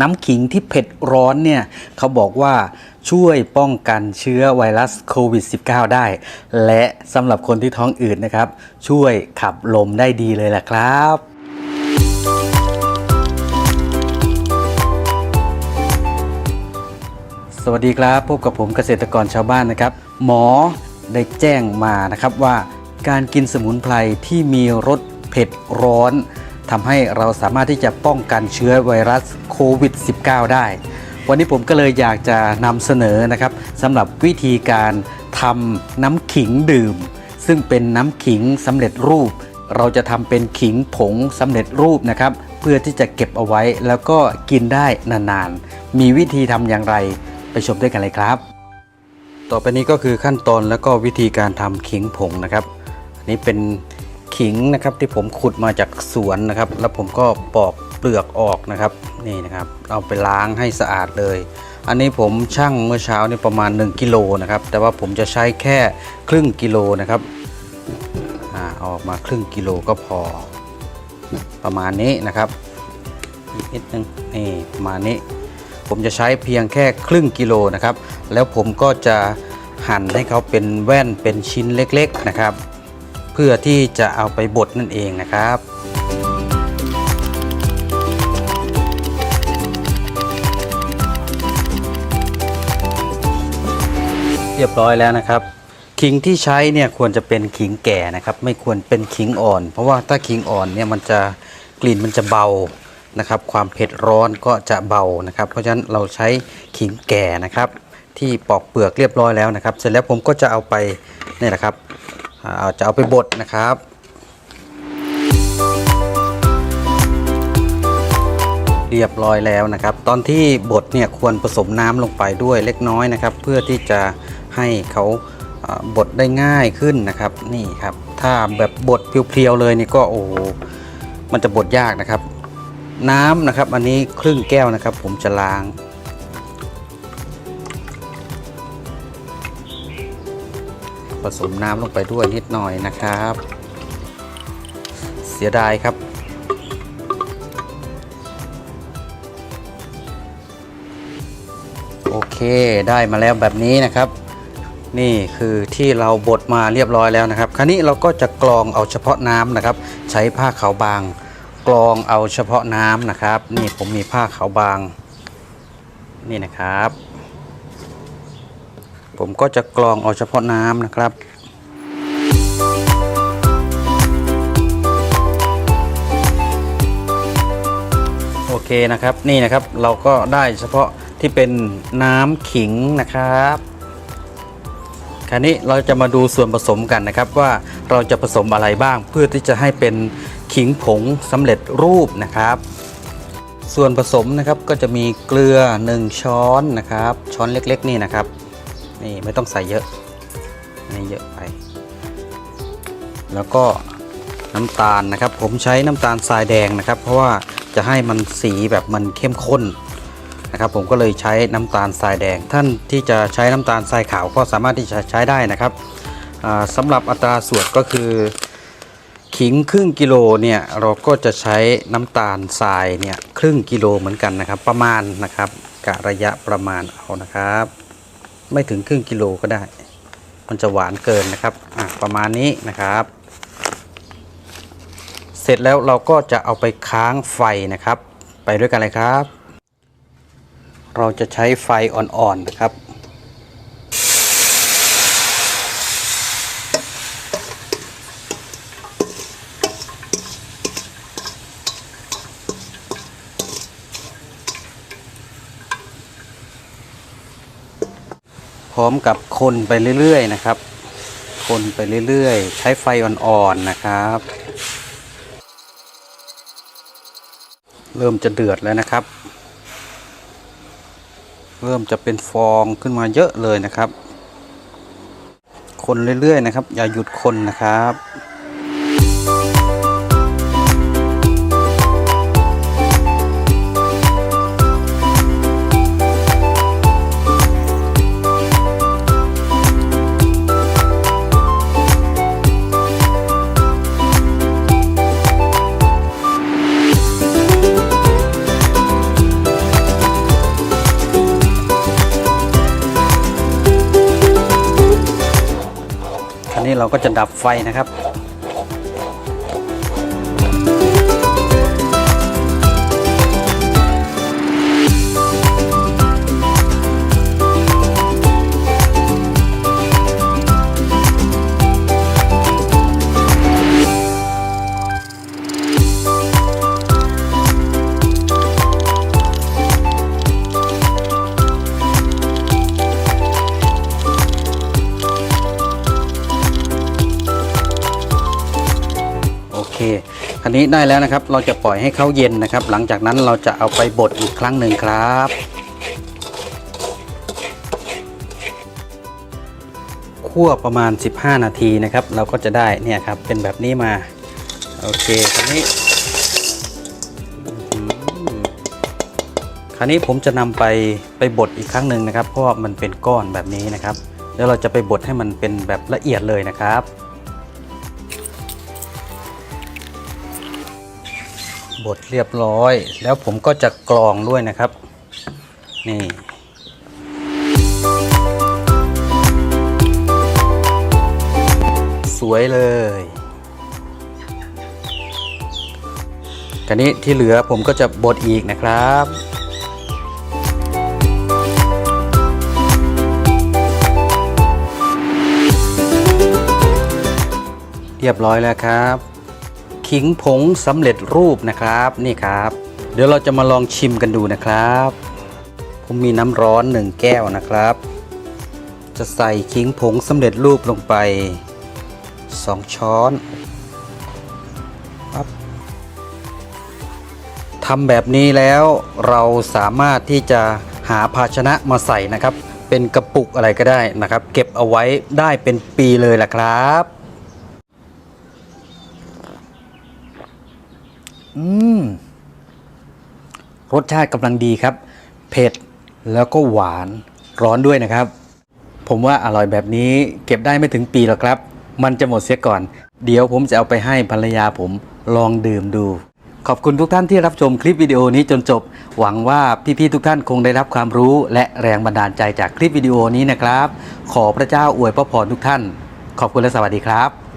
น้ำขิงที่เผ็ดร้อนเนี่ย เขาบอกว่าช่วยป้องกันเชื้อไวรัสโควิด -19 ได้ และสำหรับคนที่ท้องอืดนะครับ ช่วยขับลมได้ดีเลยแหละครับสวัสดีครับ พบกับผมเกษตรกรชาวบ้านนะครับ หมอได้แจ้งมานะครับว่า การกินสมุนไพรที่มีรสเผ็ดร้อน ทำให้เราสามารถที่จะป้องกันเชื้อไวรัสโควิด -19 ได้ วันนี้ผมก็เลยอยากจะนำเสนอนะครับสำหรับวิธีการทำน้ำขิงดื่ม ซึ่งเป็นน้ำขิงสำเร็จรูป เราจะทำเป็นขิงผงสำเร็จรูปนะครับ เพื่อที่จะเก็บเอาไว้แล้วก็กินได้นานๆ มีวิธีทำอย่างไรไปชมด้วยกันเลยครับ ต่อไปนี้ก็คือขั้นตอนแล้วก็วิธีการทำขิงผงนะครับ อันนี้เป็น ขิงนะครับที่ผมขุดมาจากสวนนะครับ แล้วผมก็ปอกเปลือกออกนะครับนี่นะครับ เอาไปล้างให้สะอาดเลย อันนี้ผมชั่งเมื่อเช้านี่ประมาณ 1กิโลนะครับ แต่ว่าผมจะใช้แค่ครึ่งกิโลนะครับอ่าเอาออกมาครึ่งกิโลก็พอ ประมาณนี้นะครับนิดนึงนี่ประมาณนี้ ผมจะใช้เพียงแค่ครึ่งกิโลนะครับ แล้วผมก็จะหั่นให้เขาเป็นแว่นเป็นชิ้นเล็กๆนะครับ พื่อที่จะเอาไปบดนั่นเองนะครับเรียบร้อยแล้วนะครับ ขิงที่ใช้เนี่ยควรจะเป็นขิงแก่นะครับ ไม่ควรเป็นขิงอ่อน เพราะว่าถ้าขิงอ่อนเนี่ยมันจะกลิ่นมันจะเบานะครับ ความเผ็ดร้อนก็จะเบานะครับ เพราะฉะนั้นเราใช้ขิงแก่นะครับ ที่ปอกเปลือกเรียบร้อยแล้วนะครับ เสร็จแล้วผมก็จะเอาไปนี่แหละครับ เอาจะเอาไปบดนะครับเรียบร้อยแล้วนะครับ ตอนที่บดเนี่ยควรผสมน้ำลงไปด้วยเล็กน้อยนะครับ เพื่อที่จะให้เขาบดได้ง่ายขึ้นนะครับ นี่ครับ ถ้าแบบบดเพียวๆเลยนี่ก็โอ้โหมันจะบดยากนะครับ น้ำนะครับ อันนี้ครึ่งแก้วนะครับ ผมจะล้าง สมน้ำลงไปด้วยนิดหน่อยนะครับ เสียดายครับ โอเคได้มาแล้วแบบนี้นะครับ นี่คือที่เราบดมาเรียบร้อยแล้วนะครับ คราวนี้เราก็จะกรองเอาเฉพาะน้ำนะครับ ใช้ผ้าขาวบางกรองเอาเฉพาะน้ำนะครับ นี่ผมมีผ้าขาวบางนี่นะครับ ผมก็จะกรองเอาเฉพาะน้ำนะครับโอเคนะครับนี่นะครับเราก็ได้เฉพาะที่เป็นน้ำขิงนะครับคราวนี้เราจะมาดูส่วนผสมกันนะครับว่าเราจะผสมอะไรบ้างเพื่อที่จะให้เป็นขิงผงสำเร็จรูปนะครับ ส่วนผสมนะครับก็จะมีเกลือ 1 ช้อนนะครับ ช้อนเล็กๆนี่นะครับ นี่ไม่ต้องใส่เยอะนี่เยอะไป แล้วก็น้ำตาลนะครับ ผมใช้น้ำตาลทรายแดงนะครับ เพราะว่าจะให้มันสีแบบมันเข้มข้นนะครับผมก็เลยใช้น้ำตาลทรายแดง ท่านที่จะใช้น้ำตาลทรายขาวก็สามารถที่จะใช้ได้นะครับอ่าสำหรับอัตราส่วนก็คือ ขิงครึ่งกิโลเนี่ยเราก็จะใช้น้ำตาลทรายเนี่ยครึ่งกิโลเหมือนกันนะครับ ประมาณนะครับกะระยะประมาณเอานะครับ ไม่ถึงครึ่งกิโลก็ได้ มันจะหวานเกินนะครับอะประมาณนี้นะครับ เสร็จแล้วเราก็จะเอาไปค้างไฟนะครับ ไปด้วยกันเลยครับ เราจะใช้ไฟอ่อนๆนะครับ ร้อมกับคนไปเรื่อยๆนะครับ คนไปเรื่อยๆ ใช้ไฟอ่อนๆนะครับ เริ่มจะเดือดแล้วนะครับ เริ่มจะเป็นฟองขึ้นมาเยอะเลยนะครับ คนเรื่อยๆนะครับ อย่าหยุดคนนะครับ ก็จะดับไฟนะครับ นี้ได้แล้วนะครับ เราจะปล่อยให้เขาเย็นนะครับ หลังจากนั้นเราจะเอาไปบดอีกครั้งหนึ่งครับคั่วประมาณ 15 นาทีนะครับ เราก็จะได้เนี่ยครับเป็นแบบนี้มาโอเคคันนี้อื้อหือคันนี้ผมจะนำไปไปบดอีกครั้งหนึ่งนะครับ เพราะว่ามันเป็นก้อนแบบนี้นะครับ แล้วเราจะไปบดให้มันเป็นแบบละเอียดเลยนะครับ บดเรียบร้อย แล้วผมก็จะกรองด้วยนะครับ นี่สวยเลยกันนี้ที่เหลือผมก็จะบดอีกนะครับ เรียบร้อยแล้วครับ ขิงผงสำเร็จรูปนะครับนี่ครับ เดี๋ยวเราจะมาลองชิมกันดูนะครับ ผมมีน้ำร้อนหนึ่งแก้วนะครับ จะใส่ขิงผงสำเร็จรูปลงไป 2 ช้อนปั๊บทำแบบนี้แล้วเราสามารถที่จะหาภาชนะมาใส่นะครับ เป็นกระปุกอะไรก็ได้นะครับ เก็บเอาไว้ได้เป็นปีเลยล่ะครับ อืม รสชาติกำลังดีครับ เผ็ดแล้วก็หวานร้อนด้วยนะครับ ผมว่าอร่อยแบบนี้เก็บได้ไม่ถึงปีหรอกครับ มันจะหมดเสียก่อน เดี๋ยวผมจะเอาไปให้ภรรยาผมลองดื่มดู ขอบคุณทุกท่านที่รับชมคลิปวิดีโอนี้จนจบ หวังว่าพี่ๆทุกท่านคงได้รับความรู้ และแรงบันดาลใจจากคลิปวิดีโอนี้นะครับ ขอพระเจ้าอวยพระพรทุกท่าน ขอบคุณและสวัสดีครับ